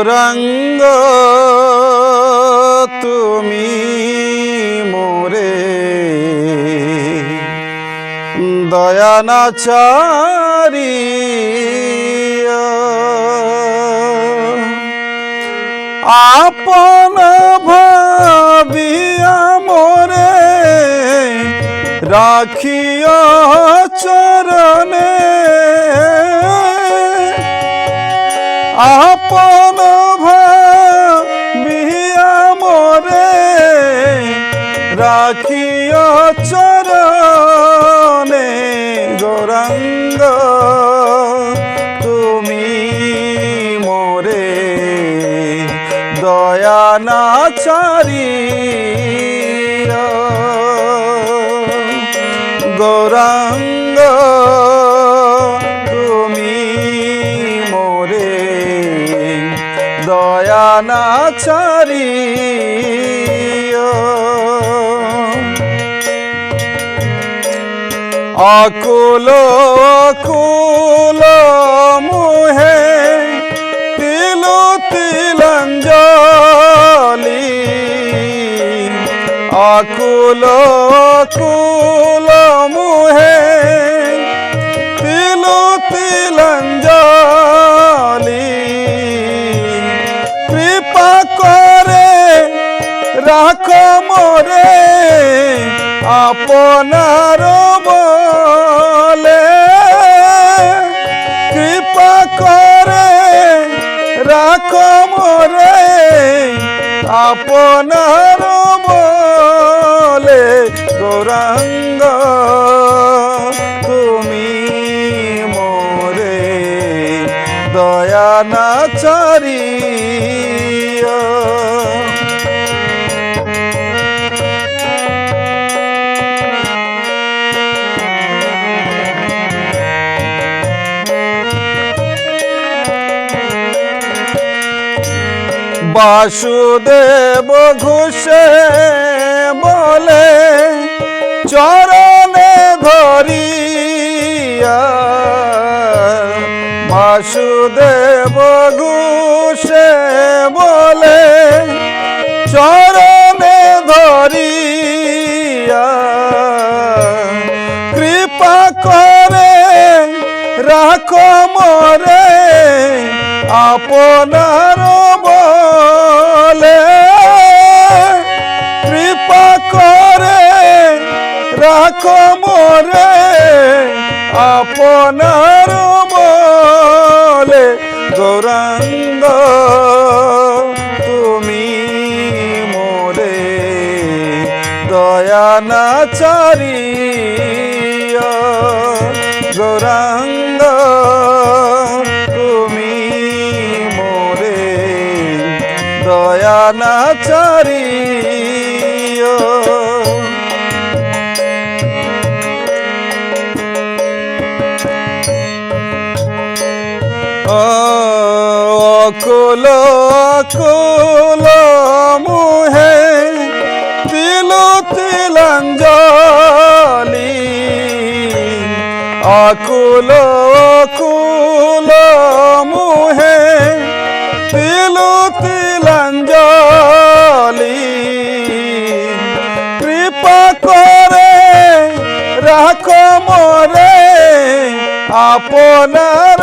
গৌরাঙ্গ তুমি মোরে। দয়ানাচারি আপন ভাবিয়া মোরে রাখিয়া চরণে। আপন ভাবিয়া মোরে রাখিয়া চরণে গৌরাঙ্গ তুমি মোরে দয়া না গৌরাঙ্গ চারিয়া আকুল কুল মুহে তিলু তিলঞ্জলি। আকুল কুল মুহে তিলু তিলঞ্জলি। রাখ মোরে, আপনার বলে। কৃপা করে রাখ মোরে, আপনার বলে। গৌরাঙ্গ, তুমি মোরে, দয়া না চারিয়া বাসুদেব ঘুষে বলে, চরণে ধরিয়া বাসুদেব ঘুষে বলে, চরণে ধরিয়া কৃপা করে রাখো মরে আপনার রাখো মরে আপনার বলে গৌরাঙ্গ তুমি মোরে চারিয়া গৌরাঙ্গ তুমি মোরে দয়া অকুল কুল মুহে তিলু তিলঞ্জলি। অকুল কুল মুহে তিলু তিলঞ্জলি। কৃপা করে রাখো মোরে, আপনার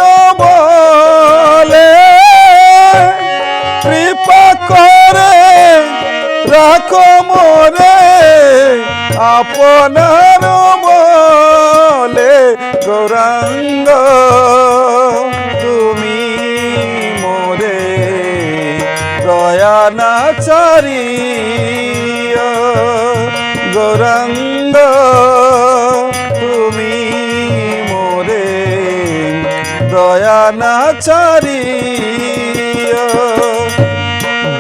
রাখো মোরে আপনার বলে গৌরাঙ্গ তুমি মোরে দয়া না চারিয়া গৌরাঙ্গ তুমি মোরে দয়া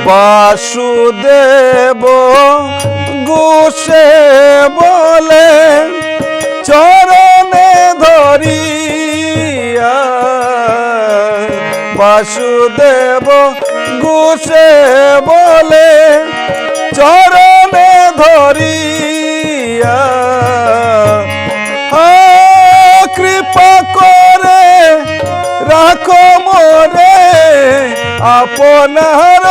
বাসুদেব গোসে বলে, চরণে ধরিয়া। বাসুদেব গোসে বলে, চরণে ধরিয়া। কৃপা করে রাখো মোরে আপনার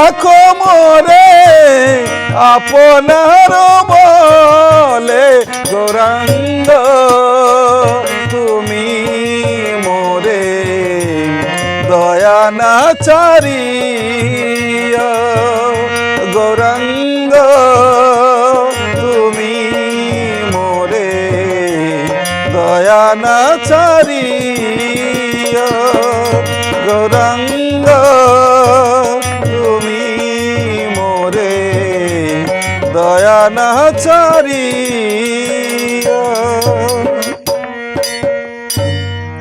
রাখো মোরে আপনার বলে গোরাঙ্গ তুমি মোরে দয়া